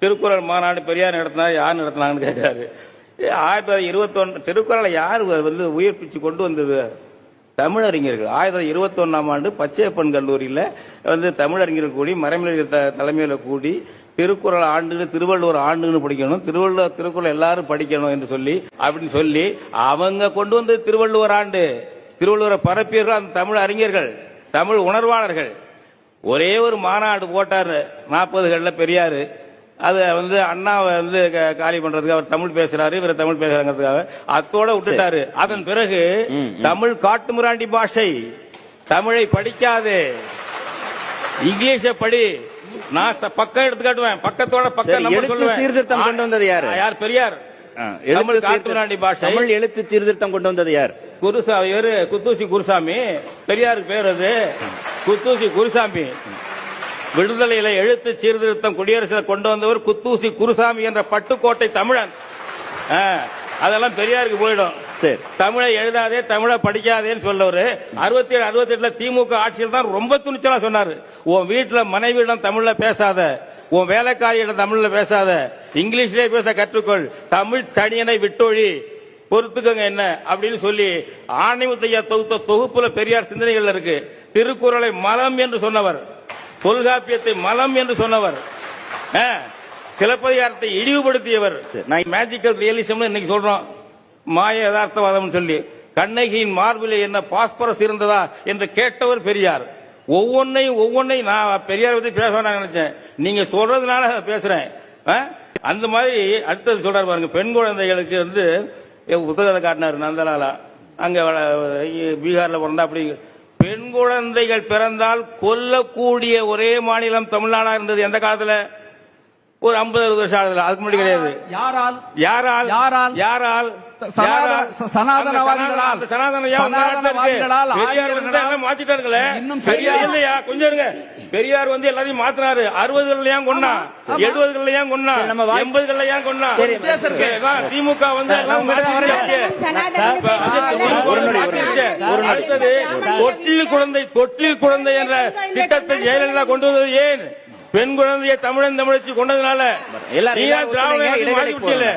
திருக்குறள் மாநாடு பெரியார் நடத்தினா யார் நடத்தினாங்கன்னு கேட்கிறாரு. ஆயிரத்தி தொள்ளாயிரத்தி இருபத்தொன்னு திருக்குறளை யார் வந்து உயிர்ப்பிச்சு கொண்டு வந்தது? தமிழறிஞர்கள். ஆயிரத்தி தொள்ளாயிரத்தி இருபத்தொன்னாம் ஆண்டு பச்சையப்பன் கல்லூரியில் வந்து தமிழறிஞர்கள் கூடி மறைமொழி த தலைமையில் கூடி திருக்குறள் ஆண்டு திருவள்ளுவர் ஆண்டுன்னு படிக்கணும். திருவள்ளுவர் திருக்குறள் எல்லாரும் படிக்கணும் என்று சொல்லி அப்படின்னு சொல்லி அவங்க கொண்டு வந்து திருவள்ளுவர் ஆண்டு. திருவள்ளுவரை பரப்பியர்கள் அந்த தமிழ் அறிஞர்கள் தமிழ் உணர்வாளர்கள். ஒரே ஒரு மாநாடு போட்டார் நாற்பதுகள்ல பெரியாரு. அது வந்து அண்ணாவை வந்து காலி பண்றதுக்கு அவர் தமிழ் பேசுறாரு இவர் தமிழ் பேசுறாங்கிறதுக்காக அத்தோட விட்டுட்டாரு. அதன் பிறகு தமிழ் காட்டுமிராண்டி பாஷை தமிழை படிக்காது. இங்கிலீஷ படி. நான் பக்கம் எடுத்து காட்டுவேன். பக்கத்தோட பக்கம் நம்ம சொல்லுவேன். சீர்திருத்தம் கொண்டு வந்தது யாரு? யார்? பெரியார். தமிழ். காட்டுமிராண்டி பாஷை. தமிழ் எழுத்து சீர்திருத்தம் கொண்டு வந்தது யார்? குருசாமி இவரு குத்தூசி குருசாமி. பெரியாருக்கு பேர் அது. குத்தூசி குருசாமி. விடுதலையில எழுத்து சீர்திருத்தம் குடியரசில் கொண்டு வந்தவர் குத்தூசி குருசாமி என்ற பட்டுக்கோட்டை தமிழன். அதெல்லாம் பெரியாருக்கு போயிடும். சரி. தமிழை எழுதாதே தமிழை படிக்காதேன்னு சொல்லவரு அறுபத்தி ஏழு அறுபத்தி எட்டுல திமுக ஆட்சியில் தான் ரொம்ப துணிச்சலா சொன்னாரு. உன் வீட்டுல மனைவியிடம் தமிழ்ல பேசாத உன் வேலைக்காரியிடம் தமிழ்ல பேசாத இங்கிலீஷ்லயே பேச கற்றுக்கொள் தமிழ் சனியனை விட்டொழி பொறுத்துக்கங்க என்ன அப்படின்னு சொல்லி ஆணைமுத்தையா தொகுத்த தொகுப்புல பெரியார் சிந்தனைகள் இருக்கு. திருக்குறளை மலம் என்று சொன்னவர். தொல்காப்பியத்தை மலம் என்று சொன்னவர். சிலப்பதிகாரத்தை இழிவுபடுத்தியவர். நான் மேஜிக்கல் ரியலிசம் இன்னைக்கு சொல்றோம். மாய யதார்த்தவாதம் சொல்லி. கண்ணகியின் மார்பிலே என்ன பாஸ்பரஸ் இருந்ததா என்று கேட்டவர் பெரியார். ஒவ்வொன்னையும் ஒவ்வொன்னையும் நான் பெரியார் பத்தி பேச நினைச்சேன். நீங்க சொல்றதுனால பேசுறேன்? அந்த மாதிரி அடுத்தது சொல்றாரு பாருங்க. பெண் குழந்தைகளுக்கு வந்து புத்தகத்தை காட்டினாரு நந்தலாலா. அங்க பீகார்ல பிறந்தா அப்படி பெண் குழந்தைகள் பிறந்தால் கொல்லக்கூடிய ஒரே மாநிலம் தமிழ்நாடா இருந்தது எந்த காலத்தில்? ஒரு ஐம்பது அறுபது வருஷம் ஆகுதுல அதுக்கு முன்னாடி கிடையாது யாரால் யாரால் யாரால்? யாரால் பெரியார் வந்து எல்லாத்தையும் மாத்தினாரு அறுபதுகள்ல ஏன் கொண்டா. எழுபதுகள்ல ஏன் கொண்டா எண்பதுகள்ல ஏன் கொண்டா. திமுக வந்து. அடுத்தது தொட்டில் குழந்தை தொட்டில் குழந்தை என்ற திட்டத்தை ஜெயலலிதா கொண்டு வந்தது ஏன் பெண் குழந்தையை தமிழன் தமிழச்சி கொண்டதுனால எல்லாரும் திராவிட இடைவேளைக்கு விட்டீங்களே?